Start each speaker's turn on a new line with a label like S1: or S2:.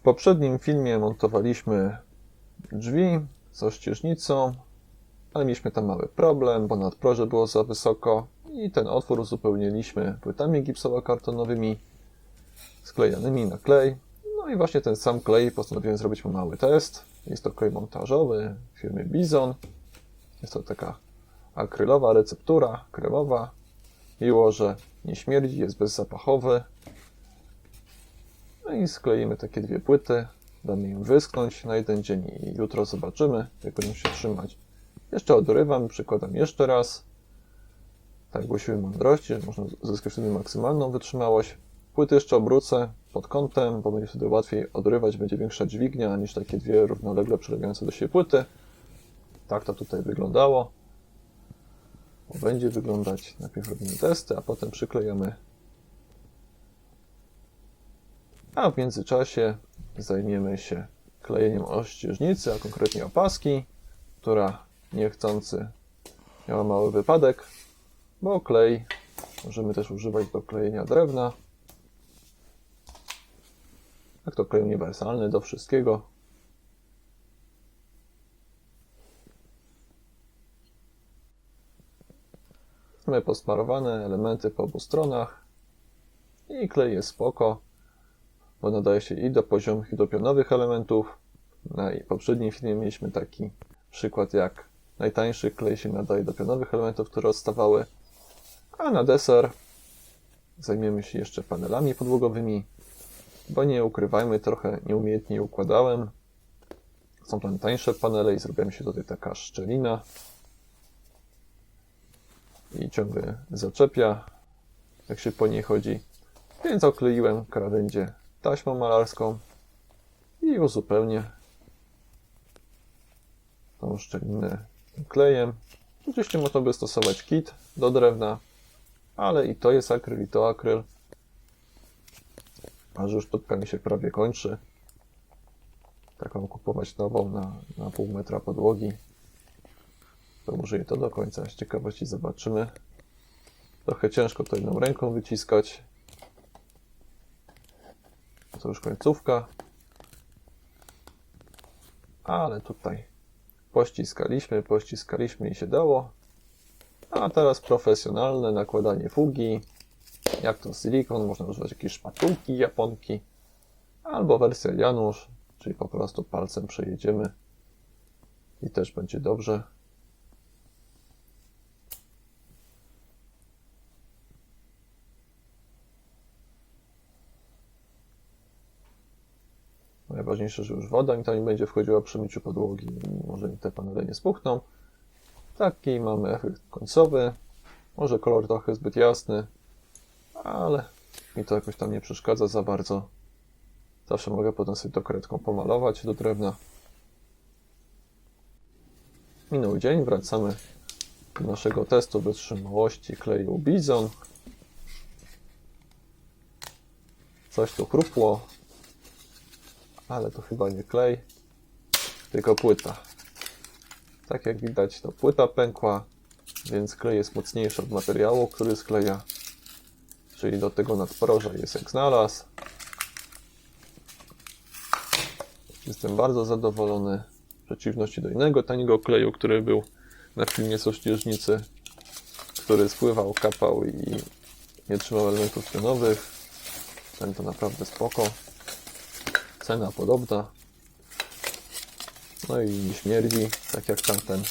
S1: W poprzednim filmie montowaliśmy drzwi z ościeżnicą, ale mieliśmy tam mały problem, bo nadproże było za wysoko i ten otwór uzupełniliśmy płytami gipsowo-kartonowymi sklejanymi na klej. No i właśnie ten sam klej postanowiłem zrobić mu mały test. Jest to klej montażowy firmy Bizon. Jest to taka akrylowa receptura kremowa. Miło, że nie śmierdzi, jest bezzapachowy. No i skleimy takie dwie płyty. Damy im wyschnąć na jeden dzień i jutro zobaczymy, jak będą się trzymać. Jeszcze odrywam, przykładam jeszcze raz. Tak głosiły mądrości, że można uzyskać wtedy maksymalną wytrzymałość. Płyty jeszcze obrócę pod kątem, bo będzie wtedy łatwiej odrywać, będzie większa dźwignia niż takie dwie równolegle przylegające do siebie płyty. Tak to tutaj wyglądało. Będzie wyglądać, najpierw robimy testy, a potem przyklejamy. A w międzyczasie zajmiemy się klejeniem ościeżnicy, a konkretnie opaski, która niechcący miała mały wypadek, bo klej możemy też używać do klejenia drewna. Jak to klej uniwersalny do wszystkiego. Mamy posmarowane elementy po obu stronach i klej jest spoko, bo nadaje się i do poziomych i do pionowych elementów. Na poprzednim filmie mieliśmy taki przykład, jak najtańszy klej się nadaje do pionowych elementów, które odstawały. A na deser zajmiemy się jeszcze panelami podłogowymi, bo nie ukrywajmy, trochę nieumiejętnie układałem. Są tam tańsze panele i zrobiła się tutaj taka szczelina i ciągle zaczepia, jak się po niej chodzi. Więc okleiłem krawędzie taśmą malarską i uzupełnię tą szczelinę klejem. Oczywiście można by stosować kit do drewna, ale i to jest akryl, i to akryl. A już sztuka mi się prawie kończy. Taką kupować nową na, na pół metra podłogi. To i to do końca z ciekawości zobaczymy. Trochę ciężko to jedną ręką wyciskać. To już końcówka. Ale tutaj pościskaliśmy, pościskaliśmy i się dało. A teraz profesjonalne nakładanie fugi. Jak to silikon, można używać jakiejś szpatułki japonki. Albo wersja Janusz, czyli po prostu palcem przejedziemy. I też będzie dobrze. Najważniejsze, że już woda mi tam nie będzie wchodziła przy myciu podłogi. Może mi te panele nie spuchną. Taki mamy efekt końcowy. Może kolor trochę zbyt jasny, ale mi to jakoś tam nie przeszkadza za bardzo. Zawsze mogę potem sobie to kredką pomalować do drewna. Minął dzień, wracamy do naszego testu wytrzymałości kleju Bizon. Coś tu chrupło, ale to chyba nie klej, tylko płyta. Tak jak widać, to płyta pękła, więc klej jest mocniejszy od materiału, który skleja. Czyli do tego nadproża jest jak znalazł. Jestem bardzo zadowolony. W przeciwności do innego taniego kleju, który był na filmie z ościeżnicy, który spływał, kapał i nie trzymał elementów pionowych. Ten to naprawdę spoko. Cena podobna. No i nie śmierdzi, tak jak tamten.